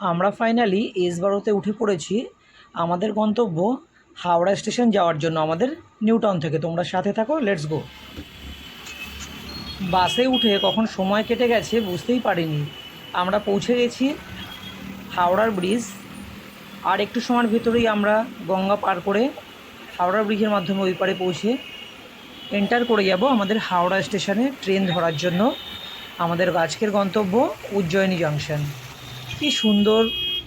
আমরা finally S বারোতে উঠে পড়েছি। আমাদের গন্তব্য হাওড়া স্টেশন যাওয়ার জন্য আমাদের নিউ টাউন থেকে। তোমরা সাথে থাকো লেটস গো বাসে উঠে কখন সময় কেটে গেছে বুঝতেই পারিনি। আমরা পৌঁছে গেছি হাওড়ার ব্রিজ আর একটু সময়ের ভিতরেই আমরা গঙ্গা পার করে হাওড়া ব্রিজের মাধ্যমে ওই পারে পৌঁছে এন্টার করে যাব আমাদের হাওড়া স্টেশনে ট্রেন ধরার জন্য। আমাদের আজকের গন্তব্য উজ্জয়িনী জংশন কি সুন্দর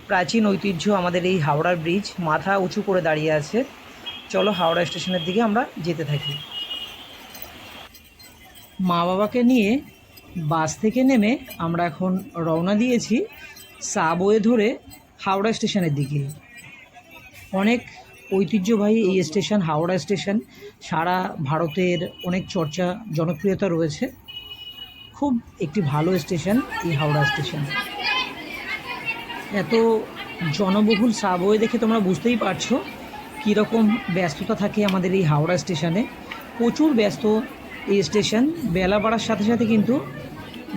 প্রাচীন ঐতিহ্য আমাদের এই হাওড়ার ব্রিজ মাথা উঁচু করে দাঁড়িয়ে আছে। চলো হাওড়া স্টেশনের দিকে আমরা যেতে থাকি। মা বাবাকে নিয়ে বাস থেকে নেমে আমরা এখন রওনা দিয়েছি সাবওয়ে ধরে হাওড়া স্টেশনের দিকে। অনেক ঐতিহ্যবাহী এই স্টেশন হাওড়া স্টেশন সারা ভারতের অনেক চর্চা জনপ্রিয়তা রয়েছে। খুব একটি ভালো স্টেশন এই হাওড়া স্টেশন এত জনবহুল সাবওয়ে দেখে তোমরা বুঝতেই পারছ কীরকম ব্যস্ততা থাকে আমাদের এই হাওড়া স্টেশনে। প্রচুর ব্যস্ত এই স্টেশন, বেলা বাড়ার সাথে সাথে কিন্তু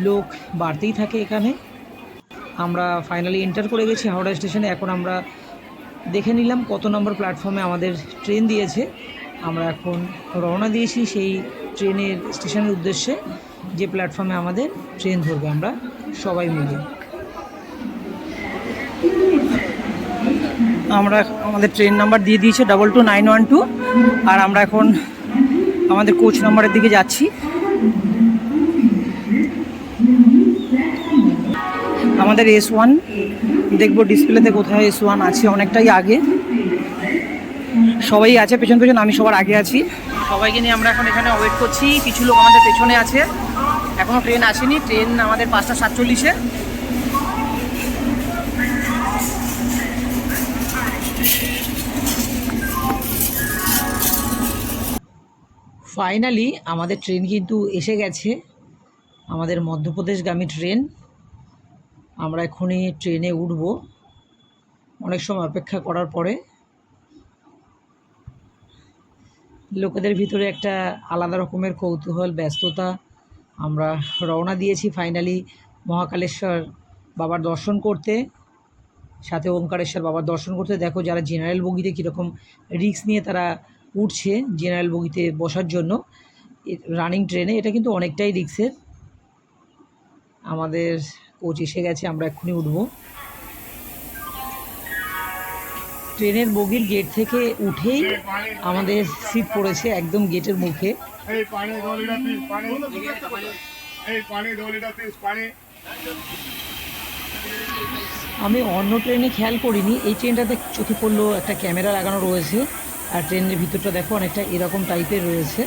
লোক বাড়তেই থাকে এখানে। আমরা ফাইনালি এন্টার করে গেছি হাওড়া স্টেশনে। এখন আমরা দেখে নিলাম কত নম্বর প্ল্যাটফর্মে আমাদের ট্রেন দিয়েছে। আমরা এখন রওনা দিয়েছি সেই ট্রেনের স্টেশনের উদ্দেশ্যে, যে প্ল্যাটফর্মে আমাদের ট্রেন ধরবে। আমরা সবাই মিলে। আমরা আমাদের ট্রেন নাম্বার দিয়ে দিয়েছে double two nine one two আর আমরা এখন আমাদের কোচ নাম্বারের দিকে যাচ্ছি। আমাদের এস ওয়ান দেখব ডিসপ্লেতে কোথায় এস ওয়ান আছে, অনেকটাই আগে। সবাই আছে পেছন পেছন, আমি সবার আগে আছি। সবাইকে নিয়ে আমরা এখন এখানে ওয়েট করছি, কিছু লোক আমাদের পেছনে আছে। এখনও ট্রেন আসেনি ট্রেন আমাদের পাঁচটা সাতচল্লিশে। ফাইনালি আমাদের ট্রেন কিন্তু এসে গেছে। আমাদের মধ্যপ্রদেশগামী ট্রেন আমরা এখনই ট্রেনে উঠব। অনেক সময় অপেক্ষা করার পরে। লোকেদের ভিতরে একটা আলাদা রকমের কৌতূহল, ব্যস্ততা। আমরা রওনা দিয়েছি ফাইনালি মহাকালেশ্বর বাবার দর্শন করতে। সাথে ওমকারেশ্বর বাবার দর্শন করতে। দেখো যারা জেনারেল বগিতে কীরকম রিস্ক নিয়ে তারা উঠছে জেনারেল বগিতে বসার জন্য। রানিং ট্রেনে এটা কিন্তু অনেকটাই রিক্সের আমাদের কোচ এসে গেছে আমরা এক্ষুনি উঠবো। ট্রেনের বগির গেট থেকে উঠেই আমাদের সিট পড়েছে একদম গেটের মুখে। আমি অন্য ট্রেনে খেয়াল করিনি এই ট্রেনটাতে চোখে পড়ল একটা ক্যামেরা লাগানো রয়েছে। আর ট্রেনের ভিতরটা দেখো অনেকটা এরকম টাইপের রয়েছে।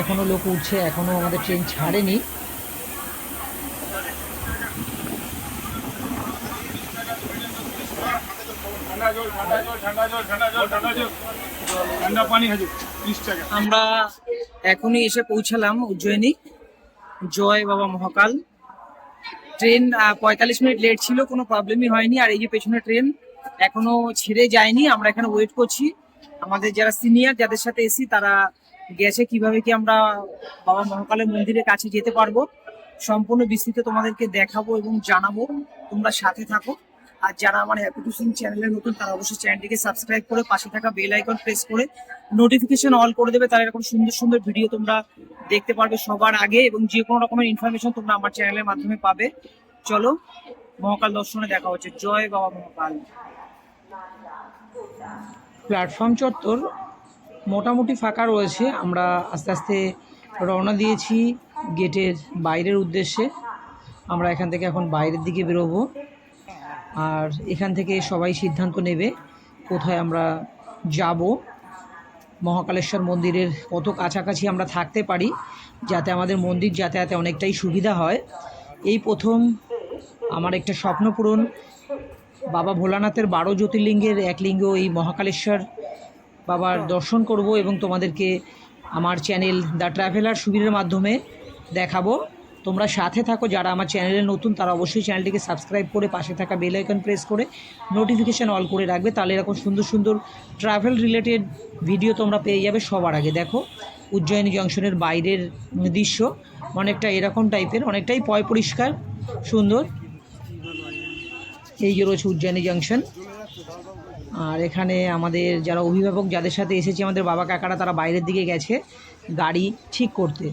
এখনও লোক উঠছে এখনও আমাদের ট্রেন ছাড়েনি। আমরা এখনই এসে পৌঁছালাম উজ্জয়িনী। জয় বাবা মহাকাল। ট্রেন পঁয়তাল্লিশ মিনিট লেট ছিল, কোনো প্রবলেমই হয়নি। আর এই যে পেছনে ট্রেন এখনও ছেড়ে যায়নি, আমরা এখানে ওয়েট করছি। আমাদের যারা সিনিয়র যাদের সাথে এসি তারা গেছে কীভাবে কি আমরা বাবা মহাকালের মন্দিরের কাছে যেতে পারব। সম্পূর্ণ বিস্তৃত তোমাদেরকে দেখাবো এবং জানাব। তোমরা সাথে থাকো। আর যারা আমার হ্যাপি টু সিং চ্যানেলে নতুন, তারা অবশ্যই চ্যানেলটিকে সাবস্ক্রাইব করে, পাশে থাকা বেল আইকন প্রেস করে নোটিফিকেশন অল করে দেবে। তারা এরকম সুন্দর সুন্দর ভিডিও তোমরা দেখতে পারবে সবার আগে এবং যে কোনো রকমের ইনফরমেশন তোমরা আমার চ্যানেলের মাধ্যমে পাবে। চলো মহাকাল দর্শনে দেখা হচ্ছে। জয় বাবা মহাকাল। প্ল্যাটফর্ম চত্বর মোটামুটি ফাঁকা রয়েছে। আমরা আস্তে আস্তে রওনা দিয়েছি গেটের বাইরের উদ্দেশ্যে। আমরা এখান থেকে এখন বাইরের দিকে বেরোবো। আর এখান থেকে সবাই সিদ্ধান্ত নেবে কোথায় আমরা যাব। মহাকালেশ্বর মন্দিরের কত কাছাকাছি আমরা থাকতে পারি, যাতে আমাদের মন্দির যাতায়াতে অনেকটাই সুবিধা হয়। এই প্রথম আমার একটা স্বপ্ন পূরণ। বাবা ভোলানাথের বারো জ্যোতির্লিঙ্গের এক লিঙ্গ, এই মহাকালেশ্বর বাবার দর্শন করব এবং তোমাদেরকে আমার চ্যানেল দ্য ট্রাভেলার সুবিধের মাধ্যমে দেখাবো। তোমরা সাথে থাকো, যারা আমার চ্যানেলে নতুন, তারা অবশ্যই চ্যানেলটিকে সাবস্ক্রাইব করে পাশে থাকা বেল আইকন প্রেস করে নোটিফিকেশান অল করে রাখবে। তাহলে এরকম সুন্দর সুন্দর ট্রাভেল রিলেটেড ভিডিও তোমরা পেয়ে যাবে সবার আগে। দেখো, উজ্জয়িনী জংশনের বাইরের দৃশ্য, অনেকটা এরকম টাইপের অনেকটাই পয় পরিষ্কার, সুন্দর। এই যে রয়েছে উজ্জয়িনী জাংশন। আর এখানে আমাদের যারা অভিভাবক, যাদের সাথে এসেছে, আমাদের বাবা কাকারা, তারা বাইরের দিকে গেছে গাড়ি ঠিক করতে।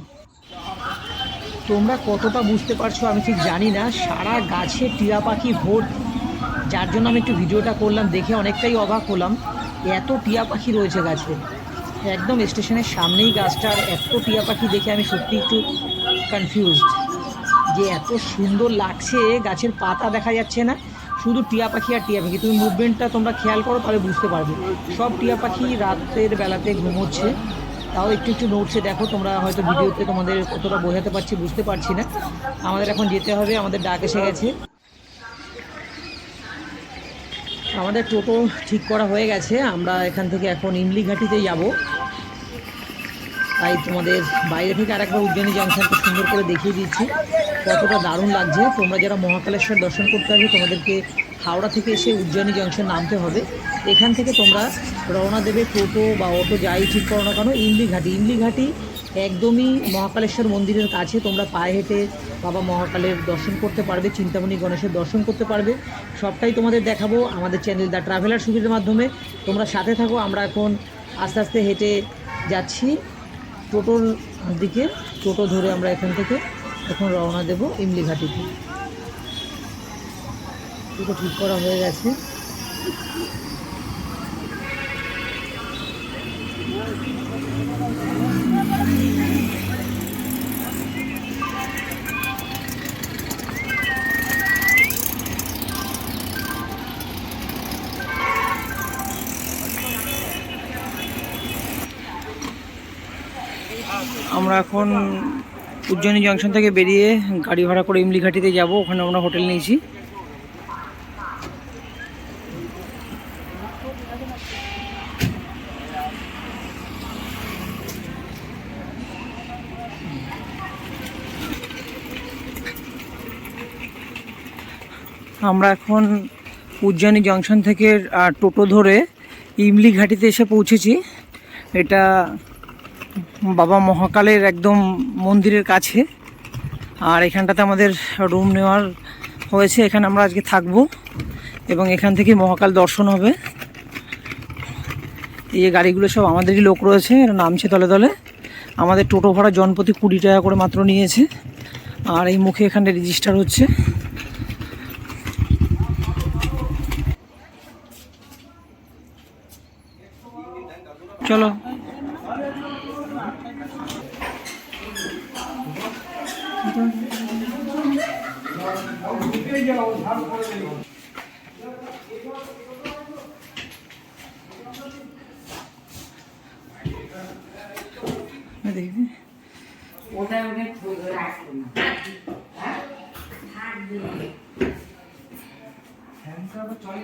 তোমরা কতটা বুঝতে পারছ আমি ঠিক জানি না। সারা গাছে টিয়া পাখি ভর্তি যার জন্য আমি একটু ভিডিওটা করলাম, দেখে অনেকটাই অবাক হলাম। এত টিয়া পাখি রয়েছে গাছে। একদম স্টেশনের সামনেই গাছটার এত টিয়া পাখি দেখে আমি সত্যি একটু কনফিউজড যে এত সুন্দর লাগছে, গাছের পাতা দেখা যাচ্ছে না। শুধু টিয়া পাখি আর টিয়া পাখি। তুমি মুভমেন্টটা তোমরা খেয়াল করো, তাহলে বুঝতে পারবে। সব টিয়া পাখি রাতের বেলাতে ঘুমোচ্ছে। তাও একটু একটু নড়ছে। দেখো, তোমরা হয়তো ভিডিওতে তোমাদের কতটা বোঝাতে পারছি, বুঝতে পারছি না। আমাদের এখন যেতে হবে, আমাদের ডাক এসে গেছে। আমাদের টোটো ঠিক করা হয়ে গেছে। আমরা এখান থেকে এখন ইমলিঘাটিতে যাব। তাই তোমাদের বাইরে থেকে আরেকবার উজ্জয়িনী জাংশনকে সুন্দর করে দেখিয়ে দিচ্ছি। কতটা দারুণ লাগছে। তোমরা যারা মহাকালেশ্বর দর্শন করতে আসবে, তোমাদেরকে হাওড়া থেকে এসে উজ্জয়িনী জংশন নামতে হবে। এখান থেকে তোমরা রওনা দেবে টোটো বা অটো, যাই ঠিক করো না কেন, ইমলিঘাটি। ইমলিঘাটি একদমই মহাকালেশ্বর মন্দিরের কাছে। তোমরা পায়ে হেঁটে বাবা মহাকালের দর্শন করতে পারবে, চিন্তামণি গণেশের দর্শন করতে পারবে। সবটাই তোমাদের দেখাবো আমাদের চ্যানেল দ্য ট্রাভেলার সুবিধার মাধ্যমে। তোমরা সাথে থাকো, আমরা এখন আস্তে আস্তে হেঁটে যাচ্ছি। টোটোর দিকে, টোটো ধরে আমরা এখান থেকে এখন রওনা দেব ইমলিঘাটিতে টোটো ঠিক করা হয়ে গেছে। আমরা এখন উজ্জয়িনী জংশন থেকে বেরিয়ে গাড়ি ভাড়া করে ইমলিঘাটিতে যাব, ওখানে আমরা হোটেল নিয়েছি। আমরা এখন উজ্জয়িনী জংশন থেকে টোটো ধরে ইমলি ঘাটিতে এসে পৌঁছেছি। এটা বাবা মহাকালের একদম মন্দিরের কাছে। আর এখানটাতে আমাদের রুম নেওয়ার হয়েছে। এখানে আমরা আজকে থাকব এবং এখান থেকে মহাকাল দর্শন হবে। এই যে গাড়িগুলো সব আমাদেরই লোক রয়েছে, এরা নামছে তলে তলে। আমাদের টোটো ভাড়া জনপ্রতি কুড়ি টাকা করে মাত্র নিয়েছে। আর এই মুখে এখানে রেজিস্টার হচ্ছে। চলো। দেখবি ওটা ওকে রাখব না হ্যাঁ? থাকবে হ্যাঁ চলে